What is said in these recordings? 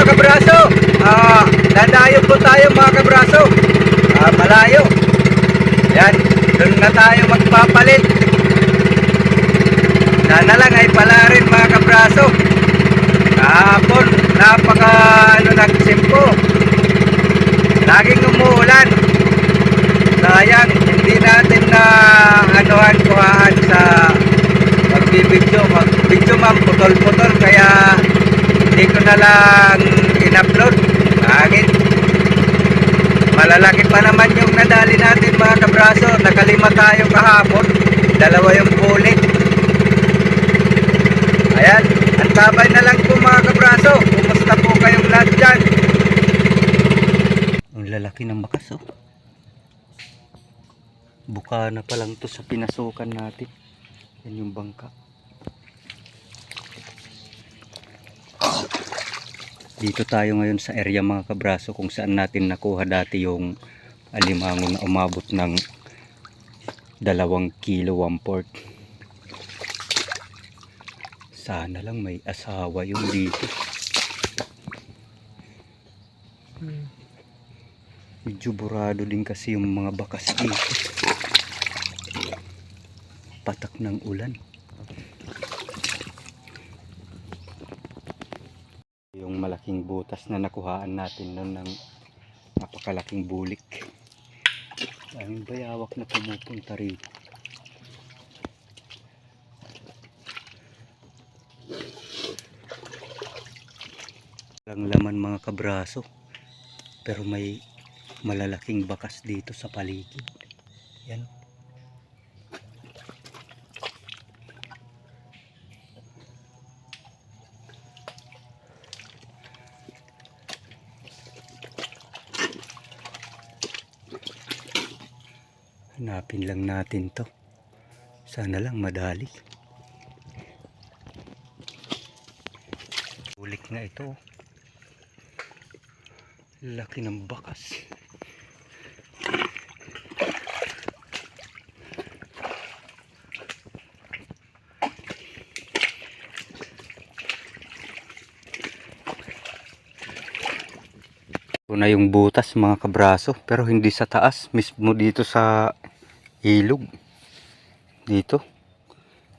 mga kabraso. Ah, dadayo po tayo mga kabraso. Ah, malayo. Yan, doon na tayo magpapalit. Sana lang ay pala rin mga kabraso. Kahapon, napaka ano nagsimpo. Laging umuulan. Sayang, hindi natin na anuhan kuhaan sa magbibidyo. Magbidyo man putol-putol kaya hindi ko na lang in-upload. Angin. Malalaki pa naman yung nadali natin mga kabraso. Nakalima tayo kahapon. Dalawa yung pulik. Ayan. Ang tabay na lang po mga kabraso. Kumusta po kayong lahat dyan? Ang lalaki ng bakas oh. Buka na pa lang to sa pinasukan natin. Yan yung bangka. Dito tayo ngayon sa area mga kabraso kung saan natin nakuha dati yung alimango na umabot ng dalawang kilo one port. Sana lang may asawa yung dito. Medyo burado din kasi yung mga bakas dito. Patak ng ulan. Yung malaking butas na nakuhaan natin noon ng napakalaking bulik. Ang bayawak na pumupunta rito. Lang laman mga kabraso. Pero may malalaking bakas dito sa paligid. Yan. Hanapin lang natin to. Sana lang madali. Ulik na ito. Laki ng bakas. Ito na yung butas mga kabraso pero hindi sa taas mismo dito sa ilog dito.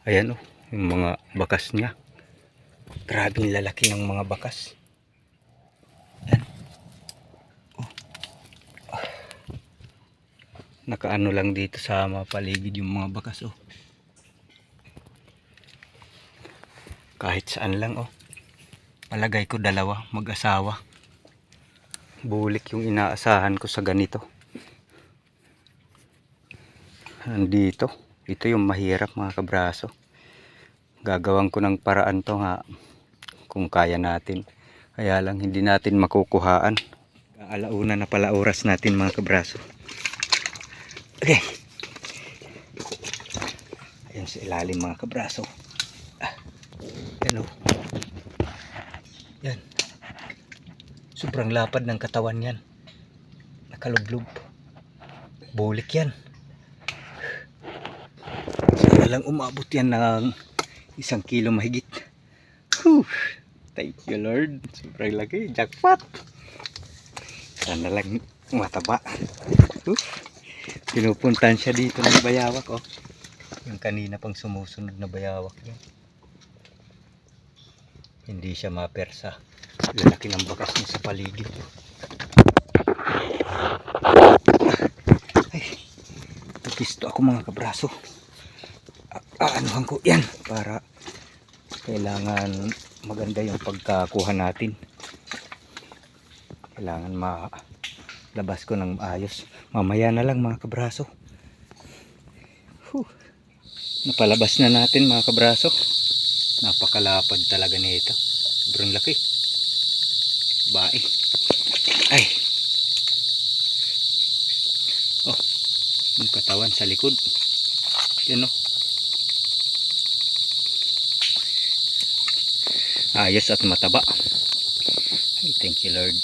Ayan o yung mga bakas niya. Grabe yung lalaki ng mga bakas. Yan oh. Ah. nakaano lang dito sa mapaligid yung mga bakas oh. Kahit saan lang oh. Palagay ko dalawa mag-asawa. Bulik yung inaasahan ko sa ganito nandito. Ito yung mahirap mga kabraso. Gagawan ko ng paraan to ha kung kaya natin. Kaya lang hindi natin makukuhaan. Alauna na pala oras natin mga kabraso. Okay. Ayun sa ilalim mga kabraso. Ah, yan o yan sobrang lapad ng katawan yan. Nakalublob bulik yan sana lang umabot yan ng isang kilo mahigit. Whew. Thank you Lord. Sobrang laki. Jackpot. Sana lang mataba. Whew. Pinupuntan siya dito ng bayawak. Oh. Yung kanina pang sumusunod na bayawak yun. Hindi siya mapersa. Lalaki ng bakas niya sa paligid. Ay, napisto ako mga kabraso aanuhan ko yan para kailangan maganda yung pagkakuha natin. Kailangan malabas ko ng maayos. Mamaya na lang mga kabraso. Whew. napalabas na natin mga kabraso. Napakalapad talaga nito. Sobrang laki. Bae. Ay. Oh yung katawan sa likod. Yan oh ayos at mataba. Thank you lord